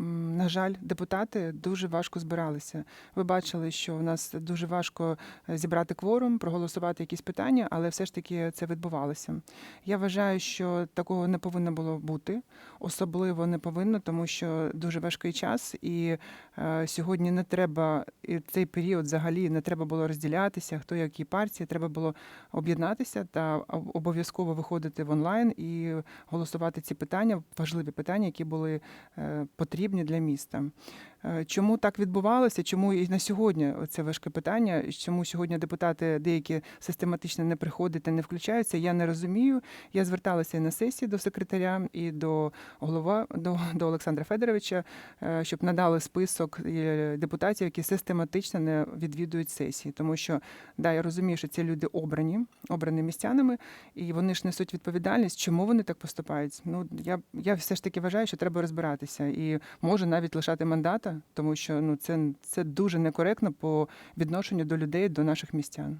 mm, на жаль, депутати дуже важко збиралися. Ви бачили, що у нас дуже важко е, зібрати кворум, проголосувати якісь питання, але все ж таки це відбувалося. Я вважаю, що такого не повинно було бути, особливо не повинно, тому що дуже важкий час, і е, сьогодні не треба і цей період взагалі не треба було розділятися, хто які партії, треба було об'єднатися та обов'язково виходити в онлайн і голосувати ці питання, важливі питання, які були е, потрібні для міста. Е, Чому так відбувалося? Чому і на сьогодні це важке питання? Чому сьогодні депутати деякі систематично не приходять і не включаються? Я не розумію. Я зверталася і на сесії до секретаря і до голова до, до Олександра Федоровича, е, щоб надали список е, депутатів, які систематично не відвідують сесії, тому що да, я розумію, що ці люди обрані, обрані містянами, і вони ж несуть відповідальність. Чому вони так поступають? Ну я, я все ж таки вважаю, що треба розбиратися і може навіть лишати мандата, тому що ну це, це дуже некоректно по відношенню до людей, до наших містян.